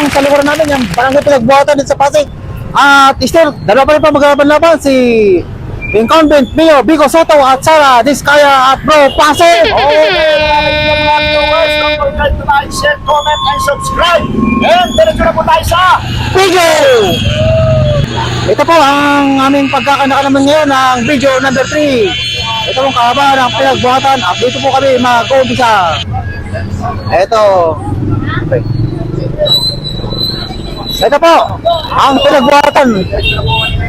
itong sa likuran namin, yung barangay pinagbuhatan dito sa Pasig. At still, dalawa pa rin pa maglaban-laban si incumbent Mio Bigo Soto at Sara Diskaya at Bro Pasig! Like, share, comment, and subscribe. And diretso na po tayo sa Bigo! Ito po ang aming pagkakanakaalaman ngayon ng video number 3. Ito pong kahaba ng pinagbuhatan at dito po kami mag-uumpisa. Ito. Okay. Ito po, ang pinagbuhatan.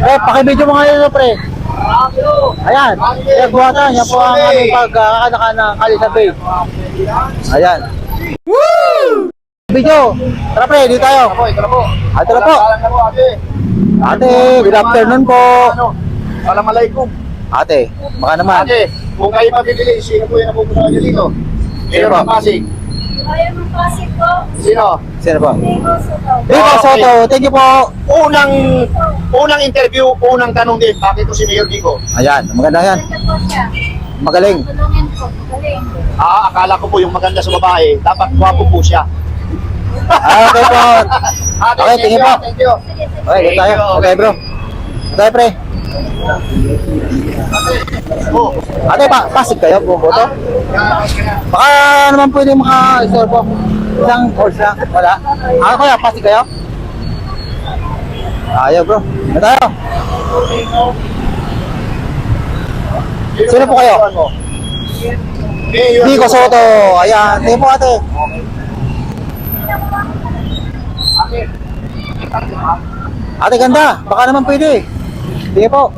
Eh, pakibidyo mo ngayon, pre. Ayan, pinagbuhatan. Yan po ang aming pagkakanaka ng Kalisab Bay. Ayan. Woo! Video. Tara pre, dito tayo. ito na po. Ah, Ito na po. Po, ate. Good afternoon po. Ano? Assalamualaikum. Ate, baka naman. Ate, kung kayo mabibili, sino po yung napupunta nyo dito? Mayor po? ng Pasig. Ayaw ng Pasig po. Sino? Sino po? Diego Soto. Vico Okay. Soto, thank you po. Unang unang interview, unang tanong din, bakit po si Mayor Vico? Ayan, maganda yan. Ganda po siya. Magaling. Tulungin po. Magaling. Ah, akala ko po yung maganda sa babae, dapat gwapo po siya. Ah, okay po. Ate, Okay, thank tingin you, po. Thank you. Okay, tayo. Okay, bro. Tayo, pre. Oh. Ate, pa pasig kayo, bumoto? Baka naman pwede maka-store po. Isang course lang. Wala. Ah, kuya, pasig kayo? Ayaw, bro. Dito tayo. Sino po kayo? Vico Soto. Ayan, tingin po ate. Ate, ganda. Baka naman pwede. Sige po.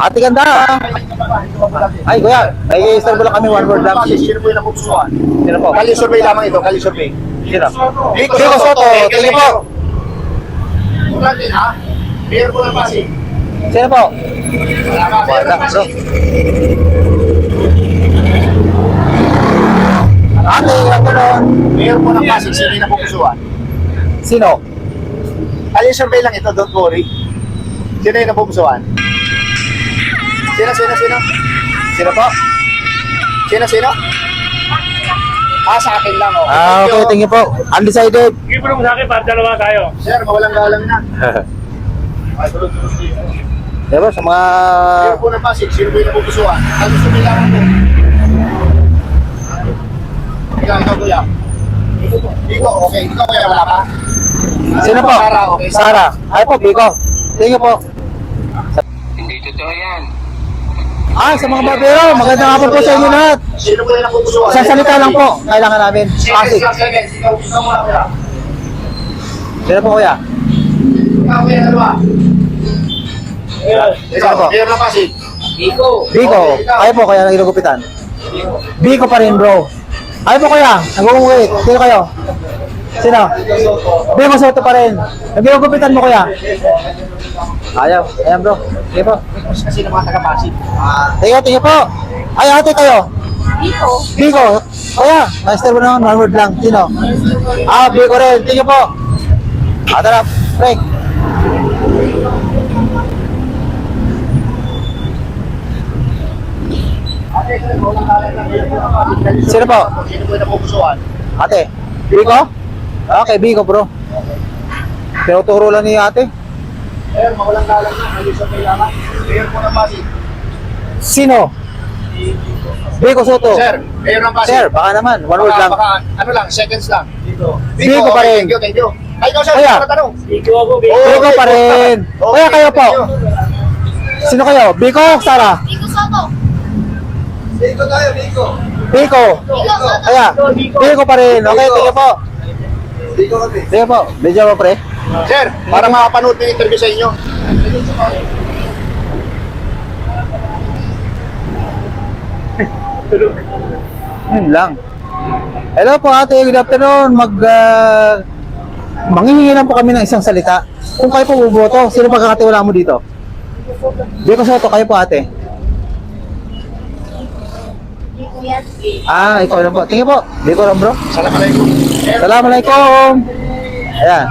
Ate, ganda. Ay, kuya. Ay, serve lang kami one word lang. Sino po yung napupusuan? Sino po? Kali survey lamang ito, kali survey. Sino? Vico Soto. You po. Ulan din ha? Mayor po ng Pasig. Sino po? Wala, bro. Pasig. Ate, ako nun. Mayor po ng Pasig, sino yung napupusuan? Sino? Kali survey lang ito, don't worry. Sino yung napupusuan? Sino, sino, sino? Sino po? Sino, sino? Ah, sa akin lang, okay. Ah, okay, thank you po. Undecided. Sige mo sa akin para dalawa tayo. Sir, mawalang galang na. Diba, sa mga... Mayor po ng Pasig, sino po yung napupusuan? Kali survey lamang po. Ikaw, ikaw, kuya. Ikaw, okay. Ikaw, kuya, wala pa? Sino po? Sara, okay. Sara. Ay po, Biko. Thank you po. Hindi totoo yan. Ah, sa mga barbero, magandang hapon po sa inyo lahat. Sino po yung napupusuan? Isang salita lang po, kailangan namin. Pasig. Kuya. Sino po kuya? Ikaw, kuya, dalawa. Ikaw, Sino po? Mayor ng Pasig. Biko. Kayo po, kaya nagilugupitan. Biko pa rin, bro. Kayo po kuya, nag-uungwit. Sino kayo? Sino? Biko Soto pa rin. Nagilugupitan mo kuya? Ayaw. Ayan bro. Sige po. Kasi ng mga taga-Pasig. Thank you po. Ay, ate kayo. Dito. Biko. Kuya, master mo naman, one word lang. Sino? Ah, Biko rin. Thank you po. Ah, tara, break. Sino po? Sino po yung napupusuan? Ate. Biko? Okay, Biko bro. Pero turo lang ni ate. Mayor, mawalang galang na. May isang lamang. Mayor po ng Pasig. Sino? Biko Soto. Sir, Mayor ng Pasig. Sir, baka naman. One word lang. Baka, ano lang, seconds lang. Dito. Biko pa rin. Thank you, thank you. Ay, ikaw, sir, ano tanong? Baby. Oh, Biko okay, pa rin. okay, Kuya, kayo po. Sino kayo? Biko Sara? Diego Soto. Biko tayo, Biko. Biko. Kaya, Biko pa rin. Okay, you po. Biko kami. You po. Medyo mo pre. Sir, para makapanood ng interview sa inyo. Yun lang. Hello po ate, good afternoon. Mag, uh, manghihingi lang po kami ng isang salita. Kung kayo po buboto, sino pagkakatiwala mo dito? Biko Soto, kayo po ate. Yan. Ah, ikaw lang po. Tingin po. Biko lang bro. Assalamualaikum. Assalamualaikum. Ayan.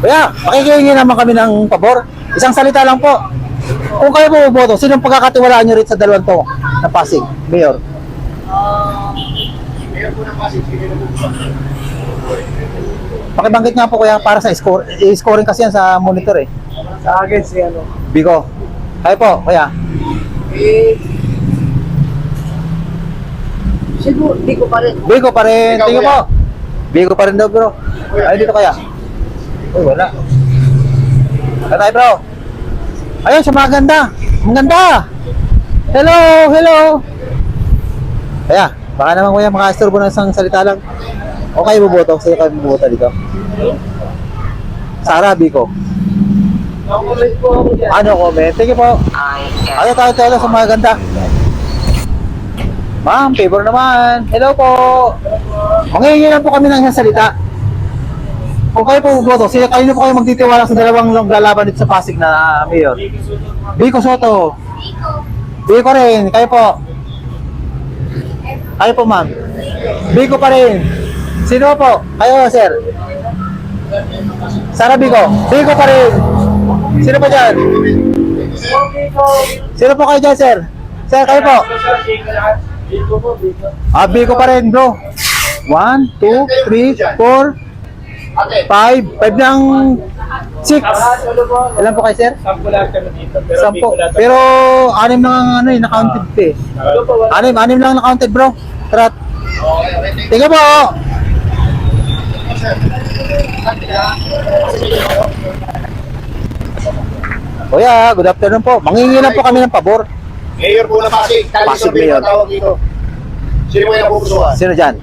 Kuya, makikihingi naman kami ng pabor. Isang salita lang po. Kung kayo po boto, sinong pagkakatiwalaan nyo rito sa dalawang to na Pasig, Mayor? Mayor po ng Pasig? Pakibanggit nga po kuya para sa score. I-scoring kasi yan sa monitor eh. Sa akin, si ano? Bigo. Kayo po, kuya. Eh, siguro, di ko pa rin. Bigo pa rin. Ikaw, Tingnan kuya. po. Bigo pa rin daw bro. Kuya, Ay, dito kaya. Uy, wala. Ano tayo bro? Ayun, siya maganda. Ang ganda. Hello, hello. Kaya, baka naman kuya maka-istorbo ng isang salita lang. O kayo buboto? Sino kayo buboto dito? Sara, Biko. Nakulit po ako dyan. Ano comment? Thank you po. Ayaw tayo tayo sa mga ganda. Ma'am, favor naman. Hello po. Mangingi lang po kami ng isang salita. Kung kayo po boto, sino kayo na po kayo magtitiwala sa dalawang lalaban dito sa Pasig na mayor? Biko Soto. Biko rin. Kayo po. Kayo po, ma'am. Biko pa rin. Sino po? Kayo, sir. Sara Biko. Biko pa rin. Sino pa dyan? Sino po kayo dyan, sir? Sir, kayo po. Ah, Biko pa rin, bro. 1, 2, 3, 4, Ate, 5. 5 ng 6. Ilan po kayo, sir? Sampo lahat kami dito. Pero Sampo. Pero anim lang ano eh, na-counted eh. Anim, anim lang na-counted, bro. Trat. Tingnan po. Kuya, good afternoon po. Mangingi lang po kami ng pabor. Mayor po ng Pasig. Kali Pasig survey Mayor. na tawag dito. Sino po yung napupusuan? Sino dyan?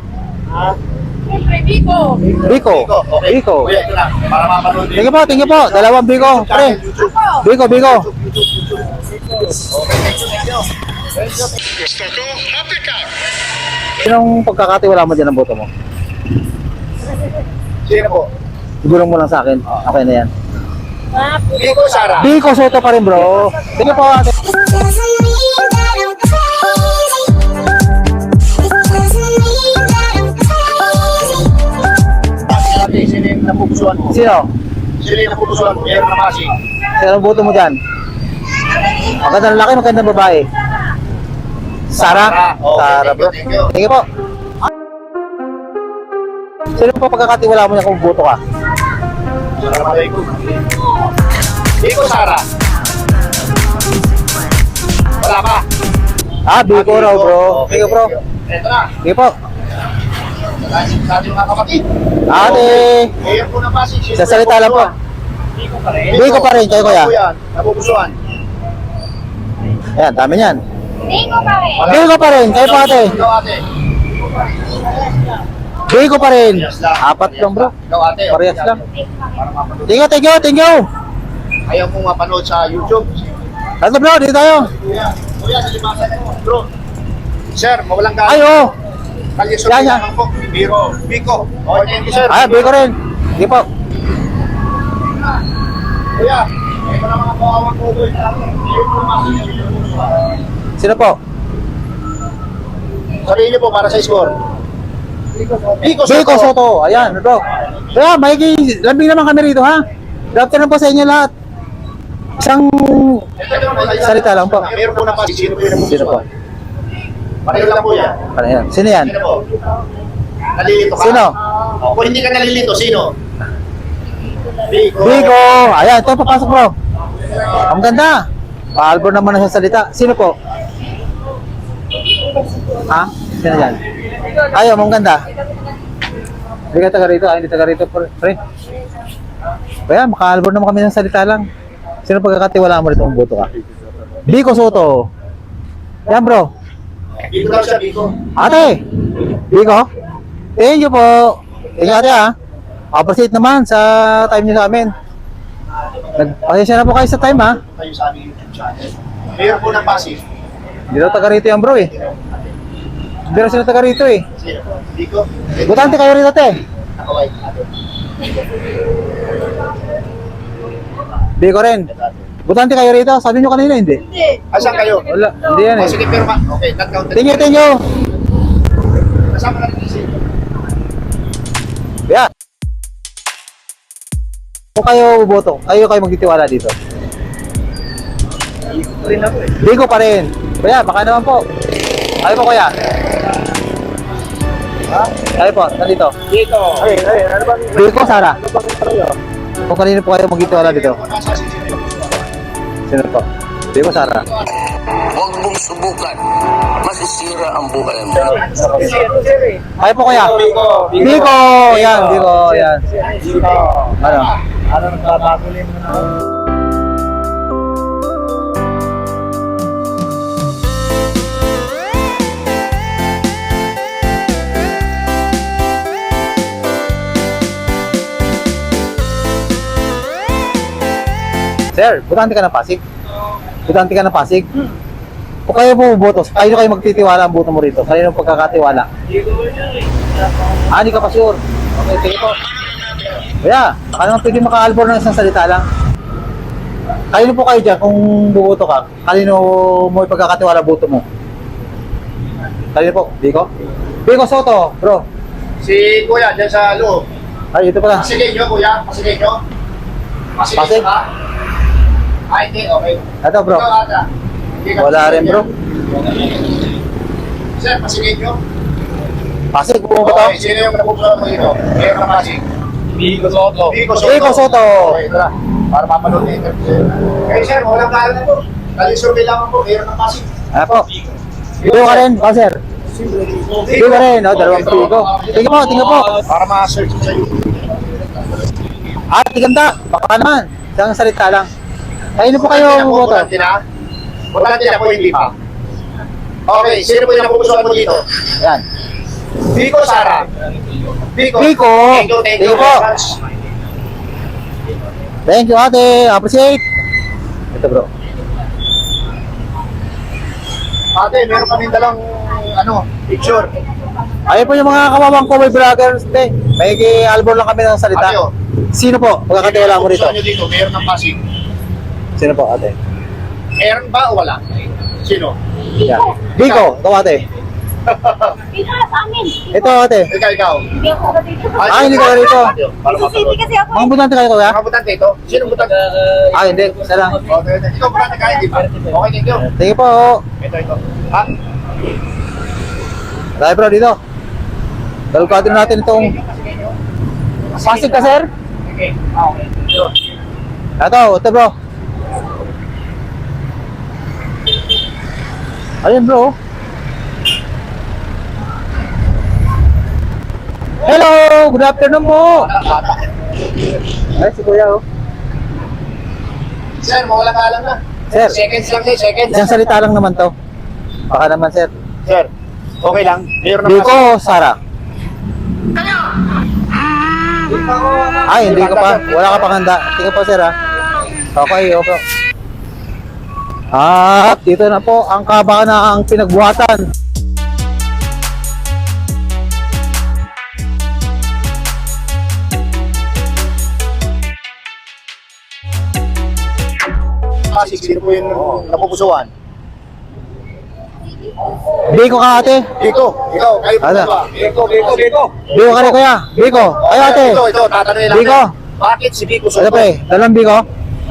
Siyempre, Biko. Biko. Okay. Biko. Kuya, ito lang. Para mapanood Tingnan po, tingnan po. Dalawang Biko. Pre. Biko, Biko. Sinong pagkakatiwala mo dyan ang boto mo? Sino po? Sigurong mo lang sa akin. Okay na yan. Biko Sara. Biko Soto pa rin bro. Tingnan po ate. Napupusuan mo? Sino? Sino yung napupusuan mo? Mayor ng Pasig. Sino ang boto mo dyan? Magandang lalaki, magandang babae. Sara? Okay, Sara thank you, bro. thank you. Po. Sino po pagkakatiwala mo niya kung boto ka? Sara Malayko. Biko Sara. Wala pa. Ah, Biko raw bro. Bro. thank you. Ito na. Tingnan po. Nagkasin sa ating mga kapatid. Ate. Po Pasig. Sino Sa salita lang po. Biko pa rin. Biko pa rin, kayo, kuya. Napupusuan. Ayan, dami niyan. Biko pa rin. Biko pa rin, kayo po ate. Ikaw ate. Biko pa rin. Apat lang bro. Ikaw ate. Parehas lang. Thank you, thank you, thank you. Ayaw mong mapanood sa YouTube. Ano bro, dito tayo. Kuya, kuya, sa limasan mo. Bro. Sir, mawalang galang. Ay, oo. Kalye Yan, yan. po. Biro. Biko. Okay, thank you, sir. Ay, Biko rin. Sige po. Kuya, ito na mga po ng Pasig. Sino po? Sarili po para sa score. Biko Biko Soto. Ayan, bro. Kaya, maigi, lambing naman kami rito, ha? Good afternoon po sa inyo lahat. Isang Salita lang po. Mayor po po yung Sino po? Pareho lang po yan. Yan? Sino yan? Sino po? Nalilito ka? Sino? O, kung hindi ka nalilito, sino? Biko. Biko! Ayan, ito papasok bro. Ang ganda. Paalbor naman na sa salita. Sino po? Ha? Sino yan? Ayaw, ang ganda. Hindi ka taga rito. Ay, hindi taga rito. Pre. pre. Kaya, makaalbor naman kami ng salita lang. Sino pagkakatiwala mo rito kung boto ka? Biko Soto. Yan bro. Biko daw siya, Biko. Ate! Biko? Thank you po. Thank you ate ha. Appreciate naman sa time niyo sa amin. Nagpasensya na po kayo sa time ha. Tayo sa aming YouTube channel. Mayor po ng Pasig. Hindi daw taga rito yan bro eh. Hindi daw sila taga rito eh. Sino? Biko. Butante kayo rito te. Okay. Biko rin. Butante kayo rito. Sabi nyo kanina hindi. Hindi. Asan kayo? Wala. Hindi yan eh. sige, pero ma- okay, not counted. Thank you, thank you. Kasama na rin si Yeah. Kung kayo buboto, kayo kayo magtitiwala dito. Rin ako eh. Pa rin. Kuya, baka naman po. Kayo po kuya. Ha? Kayo po, nandito. Dito. Ay, ay, ano ba? Bigo, Sara. Kung kanino po kayo magtitiwala dito. Sino po? Bigo, Sara. Huwag mong subukan. Masisira ang buhay mo. Kayo po kuya. Bigo! Yan, Bigo. Yan. Ano? Ano nagbabago mo na? Sir, butante ka ng Pasig? Butante ka ng Pasig? Kung kayo po boto, kayo kayo magtitiwala ang boto mo rito. Kanino pagkakatiwala? Ah, hindi ka pa sure. Okay, sige po. Kuya, baka naman pwede maka-albor ng isang salita lang. Kanino po kayo dyan kung buboto ka? Kanino mo ipagkakatiwala boto mo? Kanino po? Biko? Biko Soto, bro. Si Kuya, dyan sa loob. Ay, ito pala. Pasigay nyo, Kuya. Pasigay nyo. Pasigay Pasig? ka? Ay, hindi. Okay. Ito, bro. Ata. Ka Wala rin, bro. Sir, pasigay nyo. Pasig, bumoto. Okay, sino yung napupusuan mo dito? Mayor ng Pasig. Bigo Soto. Vico Soto. Vico Soto. Okay, ito na. Para mapanood na interview. Okay, sir, walang kala na po. Kali-survey lang ako, Mayor ng Pasig. Ano po? Biko ka rin, oh, sir. Biko ka rin, oh, dalawang biko. Tingnan po, tingnan po. Para ma-search sa YouTube. Ah, tiganda. Baka naman. Isang salita lang. Kayo po kayo bumoto. Butante na? Butante na po, hindi pa. Okay, sino po yung napupusuan mo dito? Yan. Vico Sara. Vico. Vico. Thank you, thank you. Very much. Thank you, ate. Appreciate. Ito, bro. Ate, meron kami dalang ano, picture. Ayun po yung mga kawawang ko, may vloggers. May albor lang kami ng salita. Ate, oh. Sino po? Pagkakatiwala mo rito. Nyo dito, meron ng Pasig. Sino po, ate? Meron ba o wala? Sino? Yan. Biko, ikaw, ate. Dito na sa amin. Ito, ate. Ikaw, ikaw. Hindi ako ka dito. Ah, hindi ka city mapanood. kasi ako. Mga butante kayo, kuya? Mga butante ito? Sino butante? Ah, hindi. Isa lang. Okay, ikaw butante ka, hindi ba? Okay, thank you. Sige po. Ito, ito. Ha? Tayo, bro, dito. Dalukadin natin itong Pasig ka, sir? Okay. Ah, okay. Ito, ito bro. Ayun bro. Hello! Good afternoon po! Ay, si kuya oh. Sir, mawala ka alam na. Sir, Seconds lang sir, seconds. isang salita lang naman to. Baka naman sir. Sir, okay lang. Mayor ng Biko, Sara. Ay, hindi ko pa. Wala ka pang handa. Tingnan po sir ha. Okay, okay. At dito na po ang kabanang pinagbuhatan. Pasig, sino po yung napupusuan? Biko ka ate. Biko, ikaw, kayo po Ano? dalawa. Biko, Biko, Biko. Biko ka rin kuya. Biko. Ay ate. Ito, ito, tatanungin lang. Biko. Bakit si Biko Ano Soto? pre? Dalang Biko?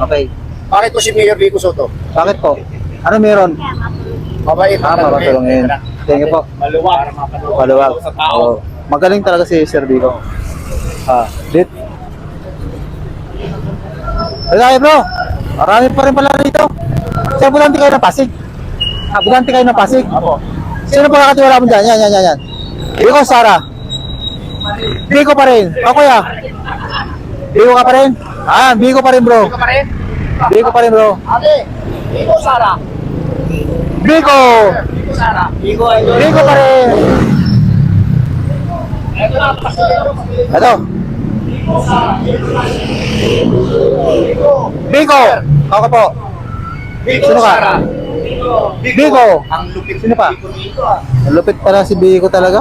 Okay. Bakit po si Mayor Biko Soto? Bakit po? Ano meron? Mabait. Ah, papatulungin. Thank you po. Maluwag. Maluwag. Sa tao. Magaling talaga si Sir Biko. Ah, dit. Ay, bro. Marami pa rin pala rito. Sir, bulante kayo ng Pasig. Ah, bulante kayo ng Pasig. Apo. Sino pa kakatiwala mo dyan? Yan, yan, yan, yan. Biko, Sara. Biko pa rin. O, kuya. Biko ka pa rin? Ah, Biko pa rin, bro. Biko pa rin? Biko pa rin, bro. Ate, Biko Sara. Biko! Biko Sara. Biko, Biko pa rin. Ito na, pasigay nyo, pasigay nyo. Ito. Biko. Biko! Ako ka po. Biko Sino ka? Sara. Biko. Ang lupit Sino pa? Biko dito ah. Ang lupit pala si Biko talaga.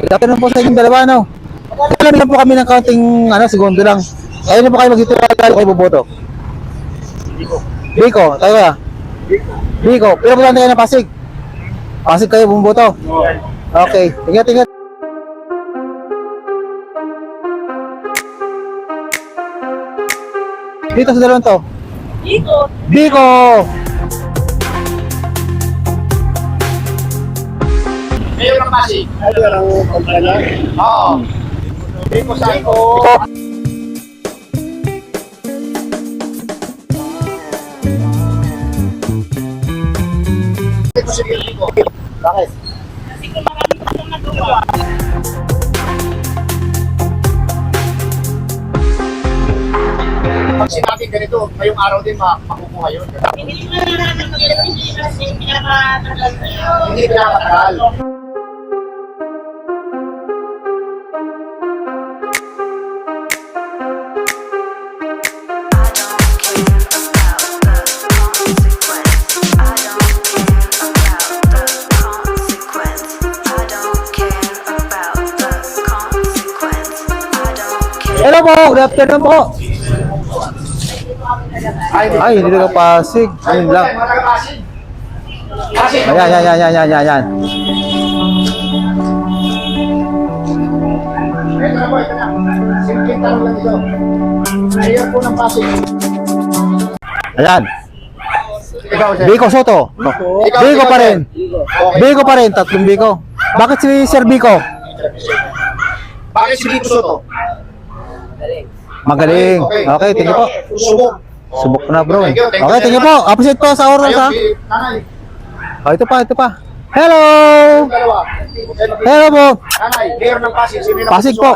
Good afternoon po sa inyong dalawa, no? Alam lang po kami ng kaunting, ano, segundo lang. Kayo na po kayo magtitiwala tayo kayo boboto. Biko, tayo kaya? Biko. Pero po kayo ng Pasig. Pasig kayo bumoboto. Okay, ingat, ingat. Dito sa dalawang to. Dito. Biko! Mayor ng Pasig. Ano ang kumpanya? Oo. Psycho. Biko si Biko. Bakit? Kasi kung marami pa siyang nagawa. Pag sinabi ganito, ngayong araw din ma- makukuha yun. Hindi mo na namin mag-ilagay kasi pinakatagal na yun. Hindi pinakatagal. Po, good afternoon po. Ay, hindi ka pasig. Ayun lang. Ayan, ayan, ayan, ayan, ayan, ayan. Ito na po, ito na. Simpleng tanong lang ito. Mayor po ng Pasig. Ayan. Ikaw, sir. Biko Soto. Biko ikaw, pa rin. Okay. Biko pa rin, tatlong Biko. Bakit si Sir Biko? Bakit si Biko Soto? Magaling. Okay, tingin po. Subok. Subok na bro. Thank you, thank you, Okay, po. Appreciate po sa oras ha. Oh, ito pa, ito pa. Hello! Hello po. Nanay, mayor ng Pasig. Sino Pasig po.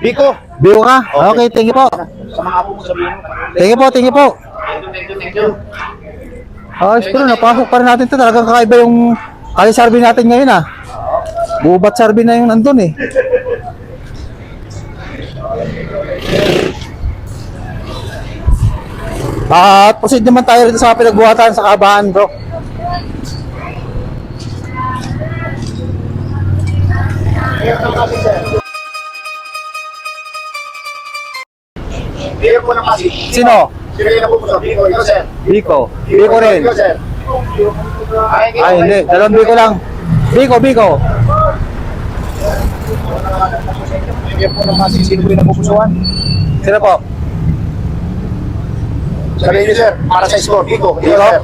Biko. Biko ka? Okay, thank you po. Sa mga apo mo sabihin mo. Thank you po, thank you po. Thank you, thank you, thank you. Ayos po napasok pa rin natin ito. Talagang kakaiba yung kali survey natin ngayon ah. Bubat survey na yung nandun eh. At proceed naman tayo rito sa pinagbuhatan sa kabahan bro. Sino? Biko. Biko. Rin. Ay, hindi, dalawang Biko lang. Biko, Biko. Sino po yung napupusuan? Sino po? Sabihin niyo, sir. Para sa score. Ikaw, Biko? sir.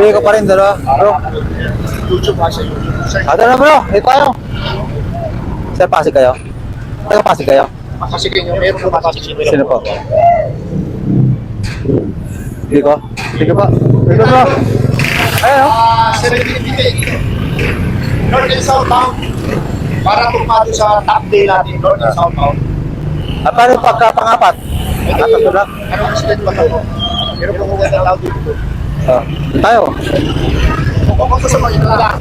Biko pa rin, dalawa. Bro. YouTube, ha, sa YouTube. Ito na bro, ito tayo. Sir, pasig kayo? Taga pasig kayo? Pasig niyo. Mayor po Pasig. Sino po? Biko? Biko po. Biko bro. Ayan oh. Ah, Sir, hindi. North and Southbound. Para pumado sa top day natin, North and Southbound. At paano yung pagkapangapat? Ito Tatlo yung, lang. ano ang state ba ito? Pero kung huwag na tao dito. Oh. Tayo. Kung kung gusto mo, ito na lang.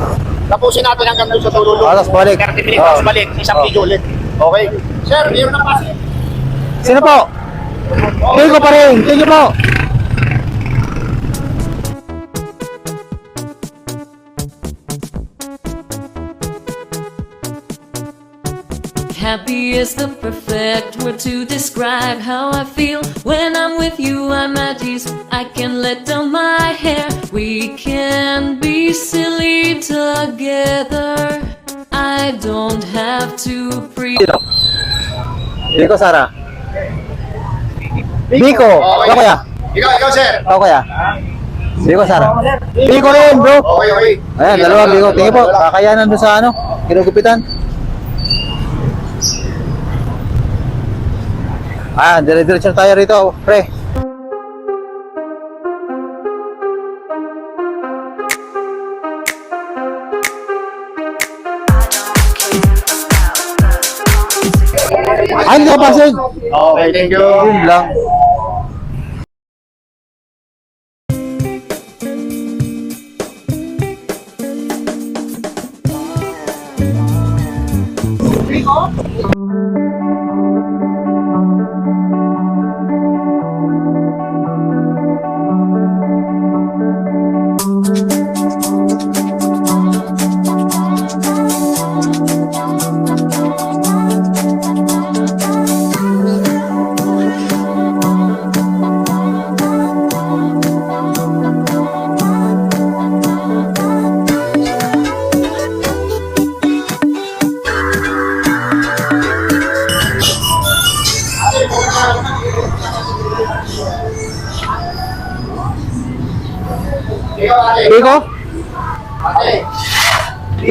Tapusin natin hanggang doon sa Tululong. Ah, tapos balik. 30 minutes, Oh. tapos balik. Isang Oh. video ulit. Okay. Sir, yun na kasi. Sino po? Biko pa rin. Thank you po. Happy is the perfect word to describe how I feel when I'm with you. I'm at ease. I can let down my hair. We can be silly together. I don't have to pre. Biko, Sara. Biko. Okay. Ikaw kaya? Ikaw, ikaw, sir. Ikaw kaya? Biko, Sara. Biko rin, bro. Okay, okay. Ayan, dalawa Biko. Tingin po. Kakayanan doon sa ano? Kinugupitan. Ah, dire-diretso tayo rito, pre. Hindi ka pasig. Okay, thank you. Yun lang.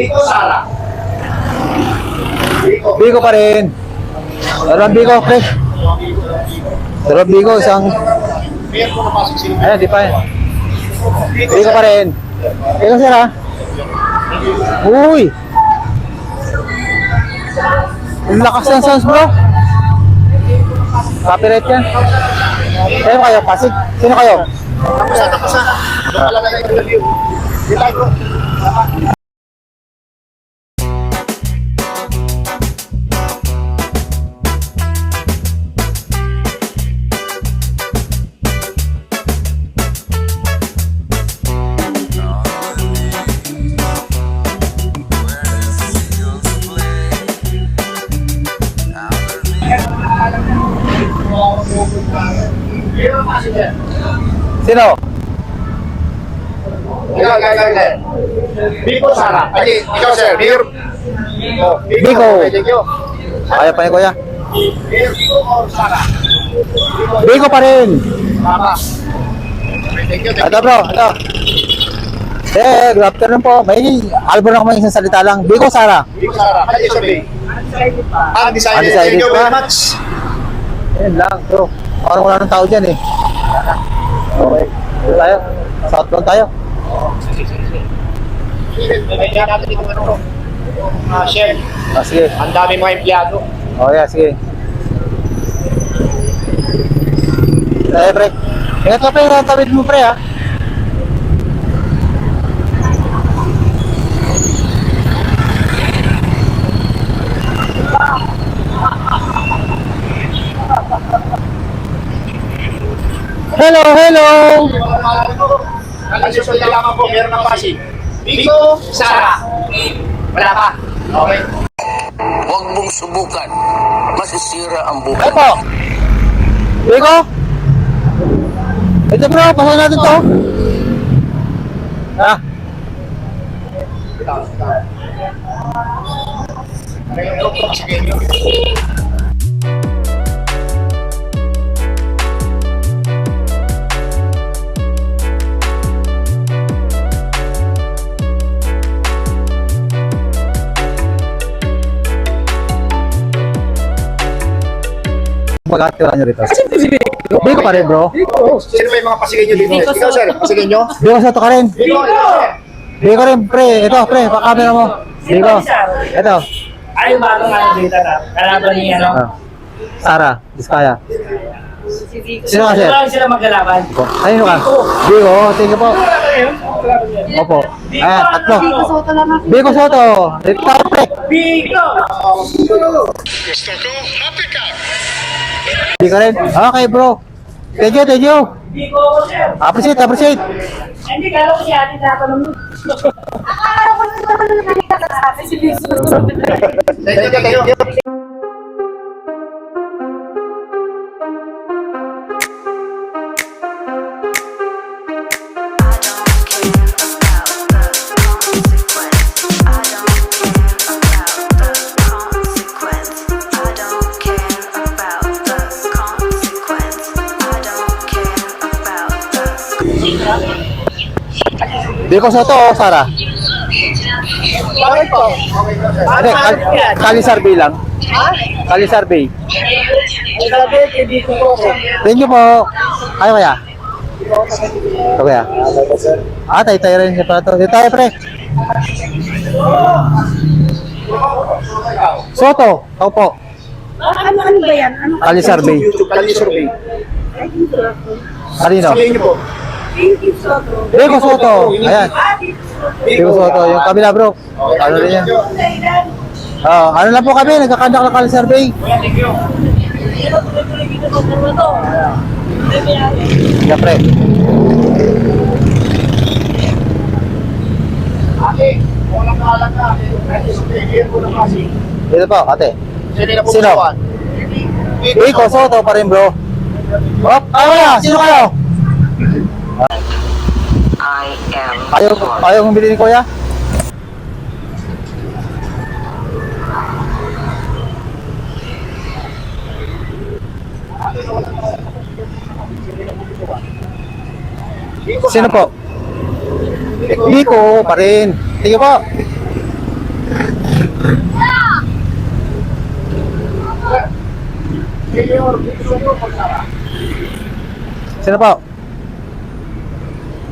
Biko, Sara. Biko. Biko pa rin. Dalawang Biko, pre. Dalawang Biko, isang... Ayan, di pa yan. Biko pa rin. Biko, sir, ha? Uy! Ang lakas ng sounds, bro. Copyright yan. Sino kayo? Pasig? Sino kayo? Tapos na, tapos na. Doon pala na yung interview. Di tayo Sino? Ikaw, ikaw, ikaw, ikaw. Biko, Sara. Ay, ikaw, sir. Mayor. Oh, Biko. Okay, thank you. Ayaw pa ni Kuya. Mayor Biko or Sara? Biko pa rin. Tama. Thank you, thank Ito bro, ito. Eh, good afternoon po. May album ako may isang salita lang. Biko Sara. Biko, Sara. Kaya survey. Undecided. Undecided Thank you very pa. much. Ayun lang, bro. Parang wala nang tao dyan eh. Okay. Dito tayo. Southbound tayo. Kaya natin ito ano. Ah, Shell. Ah, sige. Ang dami mga empleyado. Oh, yeah, sige. Eh, pre. Ingat ka, pre. Tawid mo, pre, ha. Hello, hello! Ang susunod na lamang po, meron ng passing. Biko, Sara. Wala ka. Okay. Huwag mong subukan. Masisira ang buhay Ay po! Biko? Ito bro, pasahin natin to. Ah, Ngayon, ito, sige nyo. pag-atira nyo rito. Biko pa rin bro. Sino yung mga pasigay nyo dito? Ikaw, sir. Pasigay nyo? Biko sa to ka rin. Sir. Biko rin, pre. Ito, pre, pa-camera mo. Biko. Ito. Ay, bago nga dito na. Kalaban ni ano. Ah. Sara, Diskaya. Sino ka, sir? Ano lang sila maglalaban? Ayun ka. Biko, thank you po. Opo. Ayan, tatlo. Biko Soto. Dito tayo, pre. Biko! Biko rin. Okay, bro. Thank you, thank you. Ako, sir. Appreciate, appreciate. Hindi, kala ko si ate tatanong mo. Thank you, thank you. Biko Soto o Sara? Bakit po? Ano, kal Kali Survey lang. Kali Survey. Sabi, kay Biko po ako. Thank you po. Kayo kaya? Ito kaya? Ah, tayo tayo rin siya pala to. Dito tayo, pre. Soto. Ako po. Ano, ano ba yan? Ano? Kali Survey. YouTube, kali survey. Kanino? Sabihin nyo po. Biko Soto. Ayan. Biko Soto. Yung kabila, bro. Ano rin yan? Oh, ano lang po kami, nagkakandak ng Kali Survey. Yeah, pre. Ate, walang kahalan ka. Kaya survey, meron ko ng passing. Dito po, ate. Sino na? Biko Soto pa rin, bro. Hop, ayaw kaya? Sino kayo? Ayaw, ayaw bilhin ni Kuya? Sino po? Biko pa rin. Sige po. Sino po?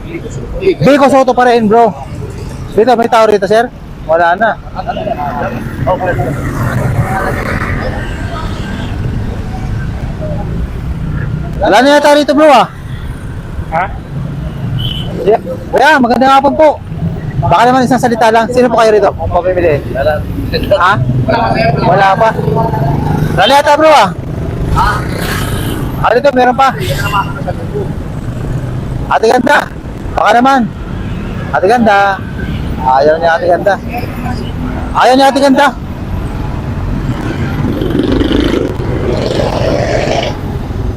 Biko Soto pa rin, bro. Dito, may tao rito, sir? Wala na. Wala na yata rito, bro, ah. Ha? Yeah. Kuya, magandang hapon po. Baka naman isang salita lang. Sino po kayo rito? Pamimili. Ha? Wala pa. Wala yata, bro, ah. Ah, dito, meron pa. Ate Ganda. Baka naman. Ate Ganda. Ayaw niya Ate Ganda. Ayaw niya Ate Ganda.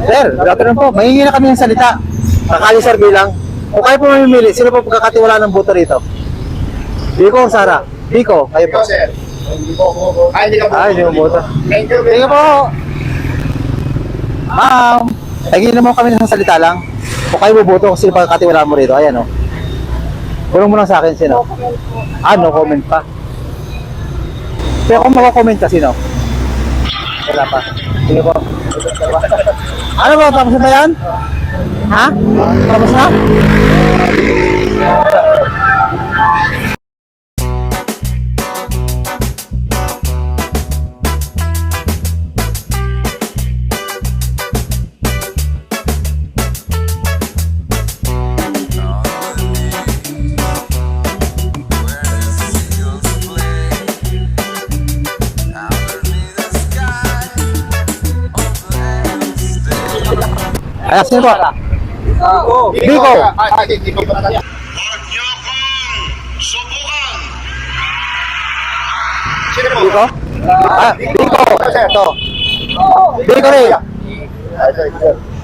Sir, good afternoon po. Mahingi na kami ng salita. Kakali sir bilang. Kung kayo po mamimili, sino po pagkakatiwala ng boto rito? Biko o Sara? Biko, kayo po. Sir. Hindi po ako. Ay, hindi ka po. Ah, hindi mo boto. Thank you. Sige po. Ma'am, tingin naman kami ng salita lang. Kung kayo boboto, kung sino pagkakatiwala mo rito. Ayan o. Bulong mo lang sa akin sino. Ah, no comment pa. Pero kung makakomment ka, sino? Wala pa. Sige po. Ano ba? Tapos na ba yan? Ha? Tapos na? Ayan, sino po? Biko. Ay, ay, hindi ko pa tayo. Sino po? Biko? Ah, Biko. Ito. Biko rin.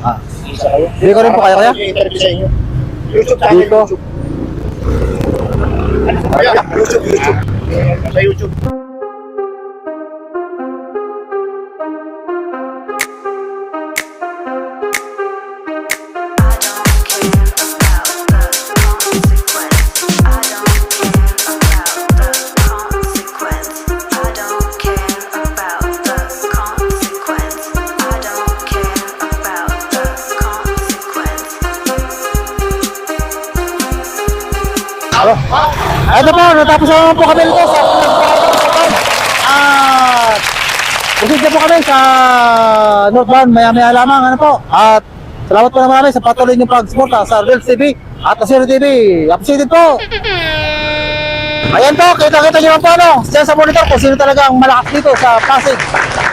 Ah. Biko rin po kayo, kaya? Interview sa inyo. YouTube sa Dito. YouTube. Kaya, YouTube, YouTube. Sa YouTube. Northbound, maya-maya lamang. Ano po? At salamat po naman sa patuloy niyong pag-suporta sa Reels TV at Asiro TV. Appreciated po! Ayan po, kita-kita niyo po ano, dyan sa monitor kung sino talaga ang malakas dito sa Pasig.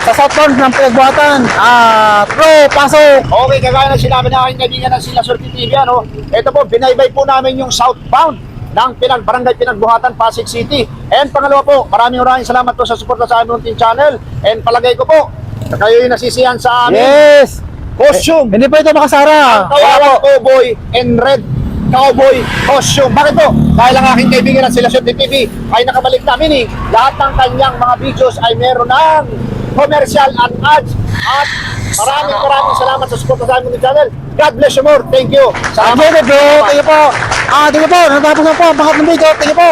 Sa southbound ng pinagbuhatan. At bro, pasok! Okay, kagaya ng sinabi na aking kaibigan ng sila Surti TV, ano, ito po, binaybay po namin yung southbound ng pinag barangay pinagbuhatan Pasig City. And pangalawa po, maraming maraming salamat po sa suporta sa aming channel. And palagay ko po, kayo yung nasisiyan sa aming Yes! costume. Hindi pa ito makasara. Kawawan cowboy and red cowboy costume. Bakit po? Dahil ang aking kaibigan at sila Surti TV ay nakabalik na mini. Lahat ng kanyang mga videos ay meron ng commercial at ads. At maraming maraming salamat sa suporta sa aming channel. God bless you more. Thank you. Thank you, bro. Thank you po. Ah, thank you po. Natapos na po pangat ng video. Thank you po.